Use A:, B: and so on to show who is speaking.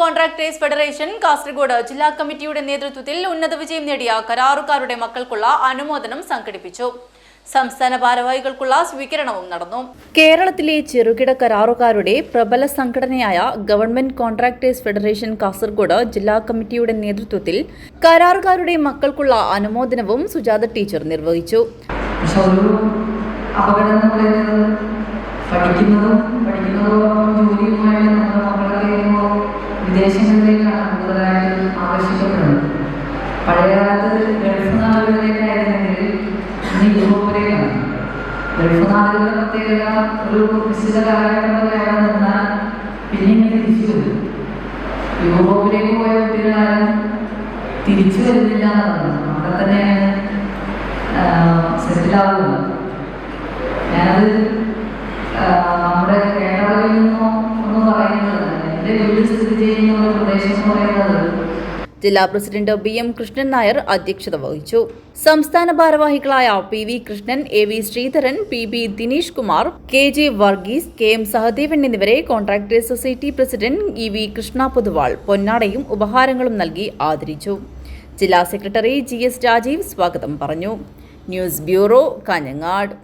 A: Contractors federation Kasaragod ജില്ലാ കമ്മിറ്റിയുടെ നേതൃത്വത്തിൽ ഉന്നത വിജയം നേടിയ കരാറുകാരുടെ മക്കൾക്കുള്ള അനുമോദനം സംഘടിപ്പിച്ചു. സംസ്ഥാന ഭാരവാഹികൾക്കുള്ള സ്വീകരണവും നടന്നു. കേരളത്തിലെ ചെറുകിട കരാറുകാരുടെ പ്രബല സംഘടനയായ ഗവൺമെന്റ് കോൺട്രാക്ടേഴ്സ് ഫെഡറേഷൻ കാസർഗോഡ് ജില്ലാ കമ്മിറ്റിയുടെ നേതൃത്വത്തിൽ കരാറുകാരുടെ മക്കൾക്കുള്ള അനുമോദനവും സുജാത ടീച്ചർ നിർവഹിച്ചു.
B: പറയുന്നത് പഠിക്കുന്നതും പഠിക്കുന്നതോടൊപ്പം പഴയ കാലത്ത് ഗൾഫ് നാടുകളിലേക്കായിരുന്നെങ്കിൽ ഇന്ന് യൂറോപ്പിലേക്കാണ്. ഗൾഫ് നാടുകളുടെ ഒരു നിശ്ചിത കാലഘട്ടം വരെ അവിടെ നിന്നാൽ പിന്നെ ഇങ്ങനെ തിരിച്ചു വരുന്നില്ല എന്നുള്ളതാണ്. അവിടെ തന്നെയാണ് സെറ്റിലാവുന്നത് ഞാനത് നമ്മുടെ കേരളത്തിൽ നിന്നോ ഒന്നും പറയുന്നത് എന്റെ വീട് സ്ഥിതി പ്രദേശം എന്ന് പറയുന്നത്
A: ജില്ലാ president B M Krishnan Nair അധ്യക്ഷത വഹിച്ചു. സംസ്ഥാന ഭാരവാഹികളായ P V Krishnan A V Sreedharan P B Dinesh Kumar K J Varghese K M Sahadevan എന്നിവരെ contractors society president E V Krishna Poduval പൊന്നാടയും ഉപഹാരങ്ങളും നൽകി ആദരിച്ചു. ജില്ലാ സെക്രട്ടറി ജി എസ് രാജീവ് സ്വാഗതം പറഞ്ഞു. News bureau Kanhangad.